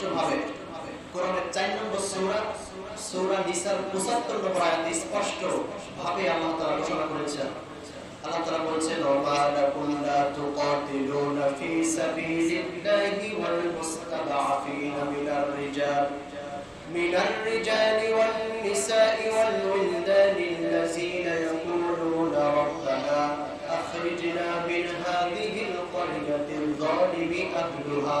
স্পষ্ট ভাবে কোরআনের চার নম্বর সূরা সূরা নিসার 75 নম্বর আয়াত স্পষ্ট ভাবে আল্লাহ তাআলা ঘোষণা করেছেন আল্লাহ তাআলা বলছেন ওমা লাকুম লা তুকাতিলুনা ফি সাবিলিল্লাহি ওয়াল মুস্তাদআফিনা মিনার রিজাল من الرجال والنساء والولدان الذين يقولون ربنا أخرجنا من هذه القرية الظالم أهلها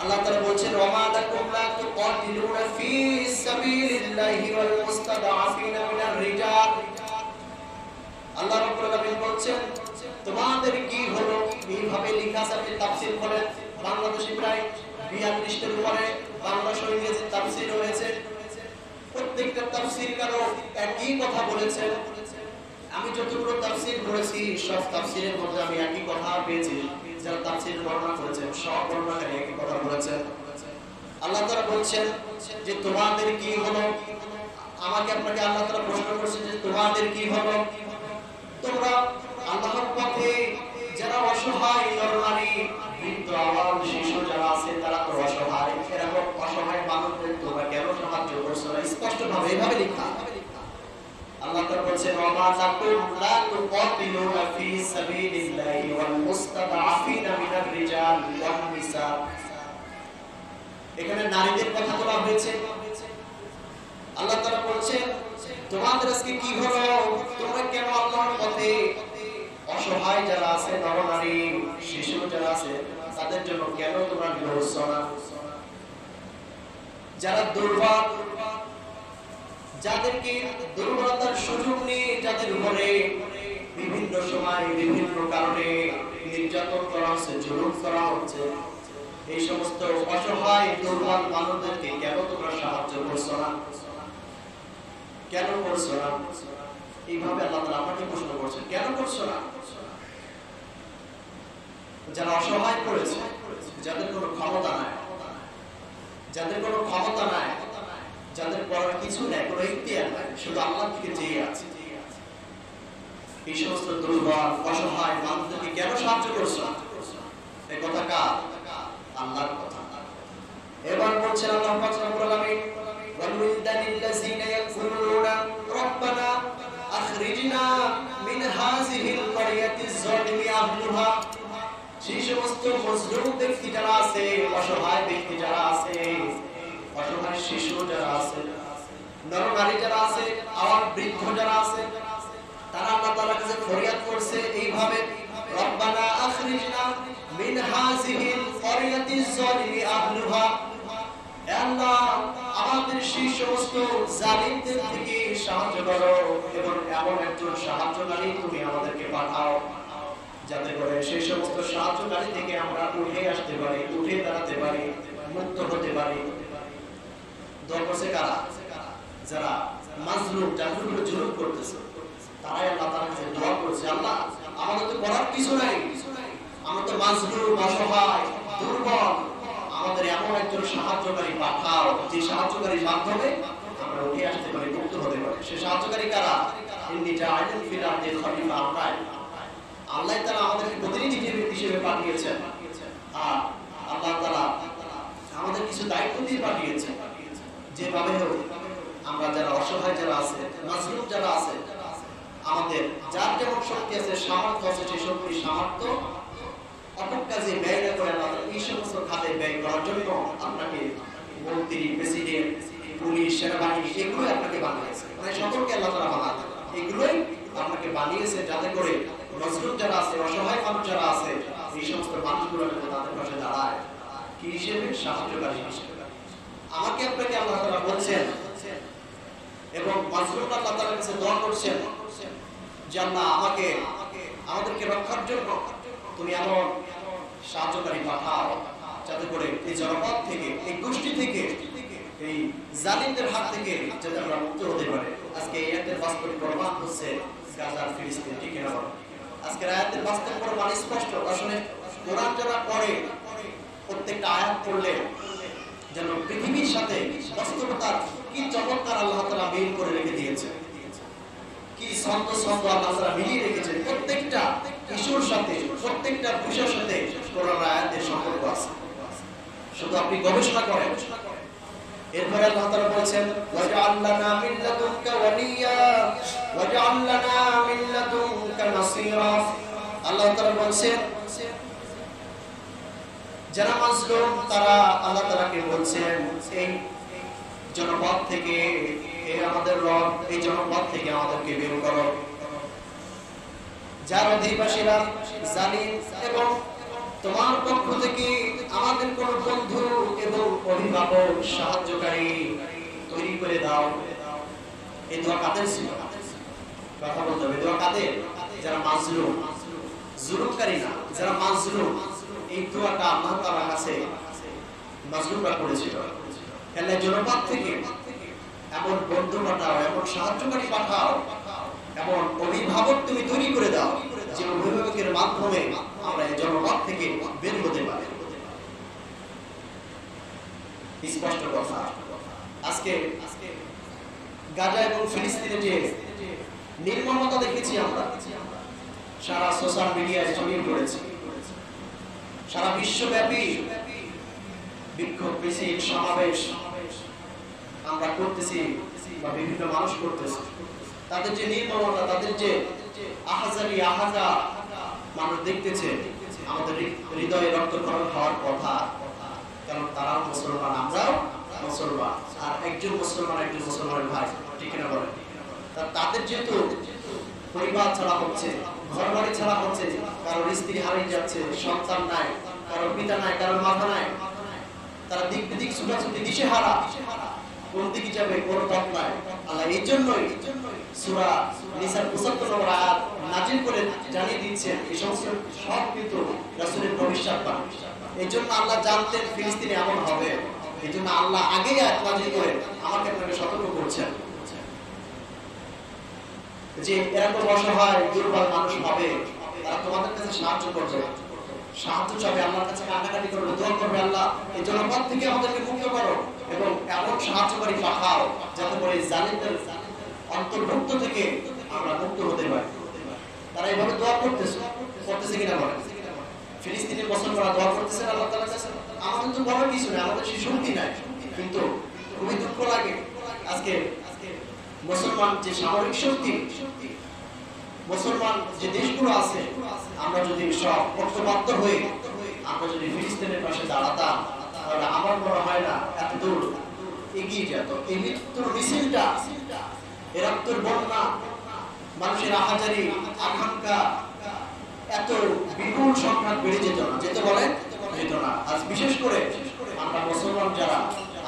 আল্লাহ তাআলা বলছেন ওমা লাকুম লা তুকাতিলুনা ফি সাবিলিল্লাহি ওয়াল মুস্তাদআফিনা মিনার রিজাল। আল্লাহ রাব্বুল আলামিন বলছেন, তোমাদের কি হলো? এইভাবে লেখা আছে তাফসীর করেন। বাংলাদেশে প্রায় 42 টার উপরে বাংলা ইংরেজি তাফসীর হয়েছে প্রত্যেকটা তাফসীর কারও একই কথা বলেছেন। আমি যতগুলো তাফসীর পড়েছি, সব তাফসীরের মধ্যে আমি একই কথা পেয়েছি, যারা তাফসীর বর্ণনা করেছেন, সব বর্ণনাকারী একই কথা বলেছেন। আল্লাহ তাআলা বলছেন যে, তোমাদের কি হলো? আমাকে আপনাকে আল্লাহ তাআলা প্রশ্ন করছেন যে, তোমাদের কি হলো? তোমরা আল্লাহর পথে যারা অসহায় নরনারী, বৃদ্ধ, আবাল, শিশু যারা আছে, তারা তো অসহায়। এরকম অসহায় মানুষদের তোমরা কেন সাহায্য করছ না? স্পষ্ট ভাবে এভাবে লেখা। অসহায় যারা আছে নরনারী শিশু যারা আছে তাদের জন্য কেন তোমরা যারা দুর্বল যাদেরকে দুর্বলতার সুযোগ নিয়ে যাদের উপরে বিভিন্ন সময় বিভিন্ন কারণে নির্যাতন করা হচ্ছে, জুলুম করা হচ্ছে। এই সমস্ত অসহায় দুর্বল মানুষদেরকে কেন তোমরা সাহায্য করছ না? কেন করছ না? এইভাবে আল্লাহ তাআলা আমাকে প্রশ্ন করছেন, কেন করছ না? যারা অসহায় করেছে যাদের কোনো ক্ষমতা নাই, যাদের কোনো ক্ষমতা নাই যাদের করার কিছু নেই কোনো ইখতিয়ার নাই শুধু আল্লাহর দিকে চেয়ে আছে এই সমস্ত দুর্বল অসহায় মানুষদেরকে কেন সাহায্য করছো এই কথা কার আল্লাহর কথা এবার বলছেন আল্লাহ পাক রব্বুল আলামিন والولدان الذين يقولون ربنا أخرجنا من هذه القرية الظالم أهلها সেই সমস্ত মজলুম ব্যক্তি যারা আছে অসহায় ব্যক্তি যারা আছে অসহায় শিশু যারা আছে নর নারী যারা আছে, আবার বৃদ্ধ যারা আছে, তারা আল্লাহ তাআলার কাছে ফরিয়াদ করছে এইভাবে, রব্বানা আখরিজনা মিন হাযিহিল ক্বরিয়াতিজ যালিমি আহলুহা আল্লাহ, আমাদের সেই সমস্ত জালিমদের থেকে সাহায্য করো এবং এমন একজন সাহায্যকারী তুমি আমাদেরকে পাঠাও, যাতে করে সেই সমস্ত সাহায্যকারী থেকে আমরা উঠে আসতে পারি, উঠে দাঁড়াতে পারি, মুক্ত হতে পারি। করছে কারা? যারা মাজলুম যাদের উপরে আল্লাহ তার দোয়া আমাদের তো করার কিছু নাই। আমরা তো মাজলুম, অসহায়, দুর্বল। আমাদের কিছু দায়িত্ব দিয়ে পাঠিয়েছেন। যেভাবে হোক, আমরা যারা অসহায় যারা আছে, মাজলুম যারা আছে, আমাদের যার যেমন শক্তি আছে, সামর্থ্য আছে সেই শক্তি সামর্থ্য অপর কাজে ব্যয় না করে আল্লাহ এই সমস্ত খাতে ব্যয় করার জন্য আপনাকে মন্ত্রী, প্রেসিডেন্ট, পুলিশ, সেনাবাহিনী, এগুলোই আপনাকে বানিয়েছে। মানে সকলকে আল্লাহ তারা বানাতে এগুলোই আপনাকে বানিয়েছে যাতে করে মজলুম যারা আছে, অসহায় মানুষ যারা আছে, এই সমস্ত মানুষগুলো তাদের পাশে দাঁড়ায়। কি হিসেবে? সাহায্যকারী হিসেবে। আমাকে আপনাকে আল্লাহ তারা বলছেন এবং মাজলুম আল্লাহ তাআলার কাছে দোয়া করছেন যে আল্লাহ আমাকে, আমাদেরকে রক্ষার জন্য তুমি এমন সাহায্যকারী পাঠাও যাতে করে এই জনপদ থেকে, এই গোষ্ঠী থেকে, এই জালিমদের হাত থেকে যাতে আমরা মুক্ত হতে পারে আজকে এই আয়াতের বাস্তব প্রমাণ হচ্ছে গাজার ফিলিস্তিন, ঠিক না বলো? আজকের আয়াতের বাস্তব প্রমাণ স্পষ্ট আসলে কোরআন যারা পড়ে, প্রত্যেকটা আয়াত পড়লে যেন পৃথিবীর সাথে বাস্তবতার কি চমৎকার আল্লাহ তাআলা মিল করে রেখে দিয়েছে। কি ছন্দ ছন্দ আল্লাহ তাআলা মিলিয়ে রেখেছেন প্রত্যেকটা ইস্যুর সাথে, প্রত্যেকটা বিষয়ের সাথে কোরআন আয়াতের সম্পর্ক আছে। শুধু আপনি গবেষণা করেন। এরপরে আল্লাহ তাআলা মিন লাদুনকা ওয়ালিয়া মিন লাদুনকা নাসীরা। আল্লাহ তাআলা তোমার পক্ষ থেকে আমাদের কোন বন্ধু এবং অভিভাবক সাহায্যকারী তৈরি করে দাও। এই দোয়া কাদের ছিল? কথা বলতে হবে, দোয়া কাদের? যারা মাজলুম জুলুমকারী না, যারা মাজলুম এই দোয়াটা আল্লাহ তাআলার কাছে মাজলুমরা করেছিল জনপদ থেকে এমন বন্ধু পাঠাও, এমন সাহায্যকারী পাঠাও, এমন অভিভাবক তুমি তৈরি করে দাও যে অভিভাবকের মাধ্যমে আমরা এই জনপদ থেকে বের হতে পারি। স্পষ্ট কথা, আজকে গাজা এবং ফিলিস্তিনে যে নির্মমতা দেখেছি আমরা, সারা সোশ্যাল মিডিয়ায় ছড়িয়ে পড়েছে। সারা বিশ্বব্যাপী বিক্ষোভ, মিছিল, সমাবেশ আমরা করতেছি বা বিভিন্ন মানুষ করতেছে। তাদের যে নির্মমতা, তাদের যে আহাজারি, আহাজা মানুষ দেখতেছে, আমাদের হৃদয়ে রক্তক্ষরণ হওয়ার কথা। কারণ তারাও মুসলমান, আমরাও মুসলমান। আর একজন মুসলমান, একজন মুসলমানের ভাই, ঠিক না বলেন? তাদের যেহেতু পরিবার ছাড়া হচ্ছে ঘর বাড়ি ছাড়া হচ্ছে, কারোর স্ত্রী হারিয়ে যাচ্ছে, সন্তান নাই, কারোর পিতা নাই, কারোর মাথা নাই। তারা দিক বিদিক ছুটাছুটি দিশে হারা কোন দিকে যাবে, কোন পথ নাই। আল্লাহ এই জন্যই সূরা নিসার 75 নম্বর আয়াত নাজিল করে জানিয়ে দিচ্ছেন এই সমস্ত সব কিন্তু রাসূলের ভবিষ্যৎবাণী এই জন্য আল্লাহ জানতেন এমন হবে। এই জন্য আল্লাহ আগেই আয়াত নাজিল করে আমাকে আপনাকে সতর্ক করছেন। যে এরকম অসহায়, দুর্বল মানুষ হবে, তারা তোমাদের কাছে সাহায্য করবে। সাহায্য চাবে আল্লাহর কাছে কান্নাকাটি করবে দোয়া করবে আল্লাহ, এই জনপদ থেকে আমাদেরকে মুক্ত করো এবং এমন সাহায্যকারী পাঠাও যাতে করে জালিমদের অন্তর্ভুক্ত থেকে আমরা মুক্ত হতে পারি। তারা এইভাবে দোয়া করতেছে করতেছে কিনা বলে ফিলিস্তিনের মুসলমানরা দোয়া করতেছে আল্লাহ তাআলার কাছে আমাদের তো বড় কিছু নেই, আমাদের শক্তি নাই? কিন্তু খুবই দুঃখ লাগে। আজকে মুসলমান যে সামরিক শক্তি, মুসলমান যে দেশগুলো আছে, আমরা যদি সব ঐক্যবদ্ধ হয়ে, আমরা যদি ফিলিস্তিনের পাশে দাঁড়াতাম, তাহলে আমার মনে হয় না এত দূর এগিয়ে যেত। এই মৃত্যুর মিছিলটা এ রক্তের বন্যা, মানুষের আহাজারি, আকাঙ্ক্ষা, এত বিপুল সংখ্যা বেড়ে যেত না, যেতে বলে, যেত না। আজ বিশেষ করে আমরা মুসলমান যারা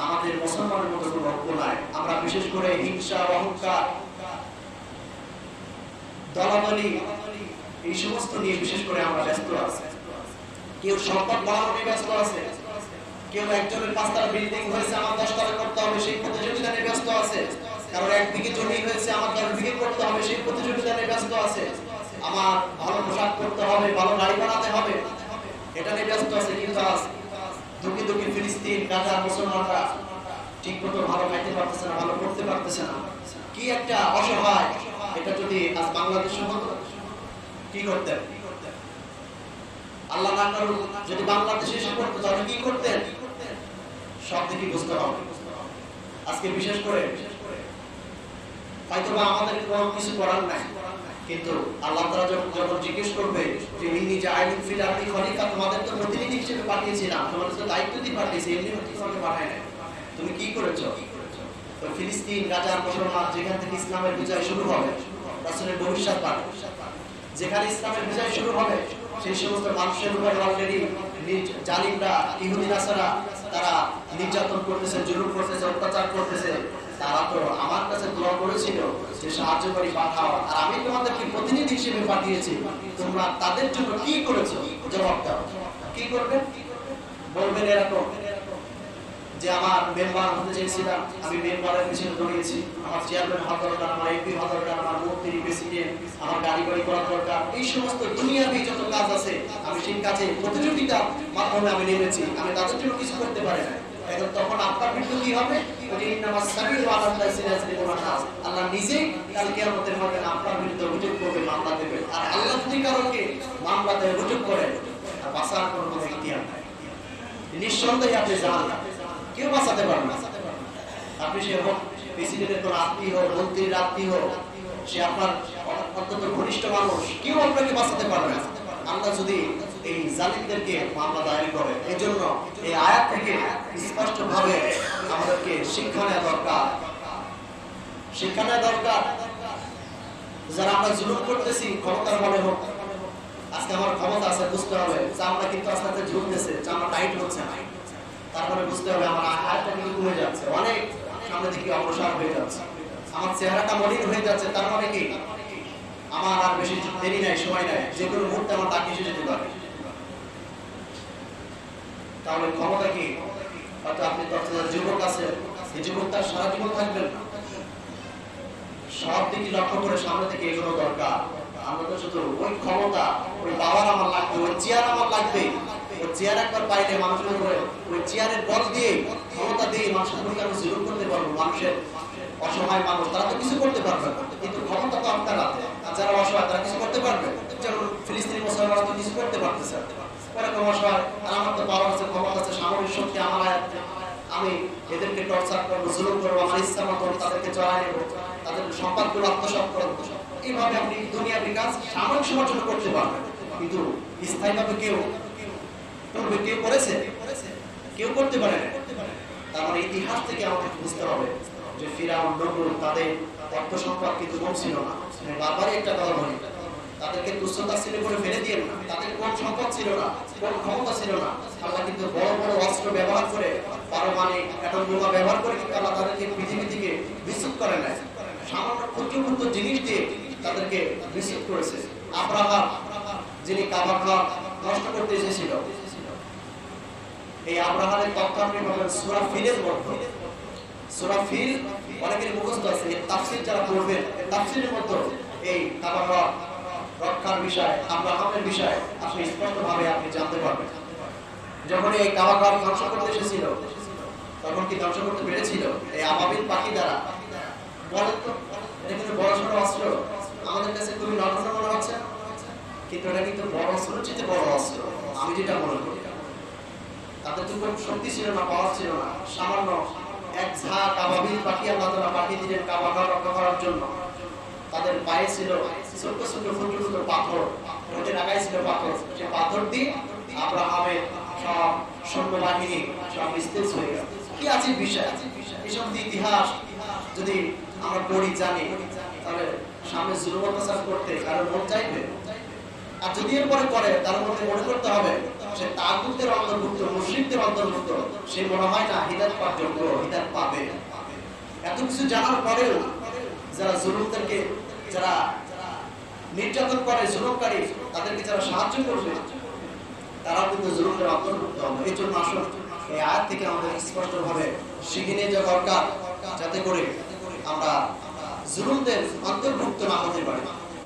আমাদের মুসলমানের মতো কোনো ঐক্য নাই। আমরা বিশেষ করে হিংসা, অহংকার, দলাদলি, এই সমস্ত নিয়ে বিশেষ করে আমরা ব্যস্ত আছি। কেউ সম্পদ বাড়ানো ব্যস্ত আছে। কেউ একজনের পাঁচতলা বিল্ডিং হয়েছে, আমার করতে হবে, সেই প্রতিযোগিতা নিয়ে ব্যস্ত আছে। কারোর এক বিঘে জমি হয়েছে, আমার দশ বিঘে করতে হবে, সেই প্রতিযোগিতা নিয়ে ব্যস্ত আছে। আমার ভালো পোশাক করতে হবে, ভালো গাড়ি বানাতে হবে, এটা নিয়ে ব্যস্ত আছে, কিন্তু দুঃখী দুঃখী ফিলিস্তিন, গাজা, মুসলমানরা ঠিক মতো ভালো খাইতে পারতেছে না, ভালো করতে পারতেছে না। কি একটা অসহায়, এটা যদি আজ বাংলাদেশ কি করতেন? আল্লাহ তাহলে কি করতেন? সব দিকে বুঝতে হবে। আজকে বিশেষ করে হয়তো বা আমাদের কোনো কিছু করার নাই। কিন্তু আল্লাহ তাআলা যখন যখন জিজ্ঞেস করবে যে ইন্নি জাইলুন ফিল আরদি খলিফা তোমাদের তো প্রতিনিধি হিসেবে পাঠিয়েছিলাম তোমাদের তো দায়িত্ব দিয়ে পাঠিয়েছি, এমনি তোমাকে পাঠায় নাই। তুমি কি করেছ? তো ফিলিস্তিন গাজার মুসলমান যেখান থেকে ইসলামের বিজয় শুরু হবে, রাসূলের ভবিষ্যৎবাণী যেখানে ইসলামের বিজয় শুরু হবে, সেই সমস্ত মানুষের উপর অলরেডি জালিমরা, ইহুদি, নাসারা, তারা নির্যাতন করতেছে, জুলুম করতেছে, অত্যাচার করতেছে। তারা তো আমার কাছে দোয়া করেছিল যে সাহায্যকারী পাঠাও। আর আমি তোমাদেরকে প্রতিনিধি হিসেবে পাঠিয়েছি। তোমরা তাদের জন্য কি করেছ? জবাব দাও। কি করবে? বলবেন এরকম যে আমার মেম্বার হতে চেয়েছিলাম। আমি মেম্বারের পিছনে দৌড়িয়েছি। আমার চেয়ারম্যান হওয়া দরকার, আমার এমপি হওয়া দরকার, আমার মন্ত্রী প্রেসিডেন্ট, আমার গাড়ি বাড়ি করা দরকার, এই সমস্ত দুনিয়াবি যত কাজ আছে, আমি সেই কাজে প্রতিযোগিতার মাধ্যমে আমি নেমেছি। আমি তাদের জন্য কিছু করতে পারি না। এখন তখন আপনার মৃত্যু কি হবে? আল্লাহ আল্লাহ আপনার আল্লাহ নিঃসন্দেহে আপনি জানান কেউ বাঁচাতে পারবে না। আপনি সে হোক হোক, মন্ত্রীর আত্মীয় হোক, সে আপনার অত্যন্ত ঘনিষ্ঠ মানুষ, কেউ আপনাকে বাঁচাতে পারবে না। আমরা যদি এই জালিমদেরকে মামলা দায়ের করে। এই জন্য এই আয়াত থেকে স্পষ্ট ভাবে আমাদেরকে শিক্ষা নেওয়া দরকার। শিক্ষা নেওয়া দরকার। যারা আমরা জুলুম করতেছি, ক্ষমতার হোক। আজকে আমার ক্ষমতা আছে, বুঝতে হবে। কিন্তু আস্তে আস্তে টাইট হচ্ছে না। তারপরে বুঝতে হবে আমার আয়টা কিন্তু কমে যাচ্ছে। অনেক সামনে দিকে অগ্রসর হয়ে যাচ্ছে। আমার চেহারাটা মলিন হয়ে যাচ্ছে, তার মানে কি? আমার আর বেশি দেরি নাই, সময় নাই। যে কোনো মুহূর্তে আমার তাকে এসে যেতে পারে। তাহলে ক্ষমতা কি? হয়তো আপনি দশ হাজার যুবক আছে এই যুবক তার সারা জীবন থাকবেন সব দিকে লক্ষ্য করে সামনে থেকে এগোনো দরকার। আমরা তো শুধু ওই ক্ষমতা, ওই পাওয়ার আমার লাগবে, ওই চেয়ার আমার লাগবে। ওই চেয়ার একবার পাইলে মানুষের উপরে ওই চেয়ারের বল দিয়ে ক্ষমতা দিয়ে মানুষের উপরে আমি জুলুম করতে পারব? মানুষের অসহায় মানুষ, তারা তো কিছু করতে পারবে কিন্তু ক্ষমতা তো আপনার হাতে। আর যারা অসহায়, তারা কিছু করতে পারবে যেমন ফিলিস্তিনি মুসলমানরা তো কিছু করতে পারতেছে ওরকম অসহায় আর আমার তো পাওয়ার আছে আছে আমার আমি এদেরকে টর্চার করব, জুলুম করব, আমার ইচ্ছা মতো তাদেরকে চড়াই নেব, তাদের সম্পদগুলো আত্মসাৎ করব। এইভাবে আপনি দুনিয়ার বিকাশ সাময়িক সময়ের জন্য করতে পারবেন। কিন্তু স্থায়ীভাবে কেউ পূর্বে কেউ করেছে? কেউ করতে পারে তার মানে ইতিহাস থেকে আমাদের বুঝতে হবে যে ফিরাউন নমরুদ তাদের অর্থ সম্পদ কিন্তু কম ছিল না। বারবারই একটা কথা বলি। তুচ্ছতা ছিল করে ফেলে দিয়ে তাদের কোন সম্পদ ছিল না, কোন ক্ষমতা ছিল না আল্লাহ কিন্তু বড় বড় অস্ত্র ব্যবহার করে পারমাণবিক অ্যাটম বোমা ব্যবহার করে কিন্তু আল্লাহ তাদেরকে পৃথিবী থেকে বিচ্যুত করে নাই সামান্য ক্ষুদ্র ক্ষুদ্র জিনিস দিয়ে তাদেরকে বিচ্যুত করেছে। আব্রাহাম, যিনি কাবা ঘর নষ্ট করতে এসেছিল। এই আব্রাহামের তথ্য আপনি সূরা ফিলের মধ্যে, সূরা ফিল অনেকের মুখস্থ আছে তাফসীর যারা পড়বেন তাফসীরের মধ্যে এই কাবা ঘর রক্ষার বিষয় আব্রাহামের বিষয়, আপনি স্পষ্টভাবে আপনি জানতে পারবেন। যখন এই কাবা ঘর ধ্বংস করতে এসেছিল, তখন কি ধ্বংস করতে পেরেছিল? এই আবাবিল পাখি দ্বারা। বলেন তো কিন্তু বড় অস্ত্র। আমাদের কাছে খুবই মনে হচ্ছে। কিন্তু এটা কিন্তু বড় অস্ত্র চেয়ে বড় অস্ত্র। আমি যেটা মনে করি তাদের তো কোনো শক্তি ছিল না, পাওয়ার ছিল না। সামান্য এক পাখি আল্লাহ তাআলা পাঠিয়ে দিলেন রক্ষা করার জন্য। তাদের পায়ে ছিল ছোট ছোট ক্ষুদ্র ক্ষুদ্র পাথর। ওদের আগায় ছিল পাথর। সে পাথর দিয়ে আব্রাহামের সব সৈন্যবাহিনী সব স্থির হয়ে গেল। কি আছে বিষয়? সমস্ত ইতিহাস যদি আমরা পড়ি, জানি, তাহলে সামনে জুলুম করতে কারও মন চাইবে? আর যদি এরপরে করে, তার মধ্যে মনে করতে হবে, সে তাগুতের অন্তর্ভুক্ত মুসলিমদের অন্তর্ভুক্ত, সে মনে হয় না হিদাত পাওয়ার যোগ্য হিদাত পাবে। এত কিছু জানার পরেও যারা জুলুমদেরকে যারা নির্যাতন করে, জুলুমকারী, তাদেরকে যারা সাহায্য করবে তারা কিন্তু জুলুমের অন্তর্ভুক্ত হবে। এই জন্য আসুন, এই আয়াত থেকে আমাদের স্পষ্ট ভাবে শিখে নিয়ে যাওয়া দরকার, যাতে করে আমরা জুলুমদের অন্তর্ভুক্ত না হতে পারি।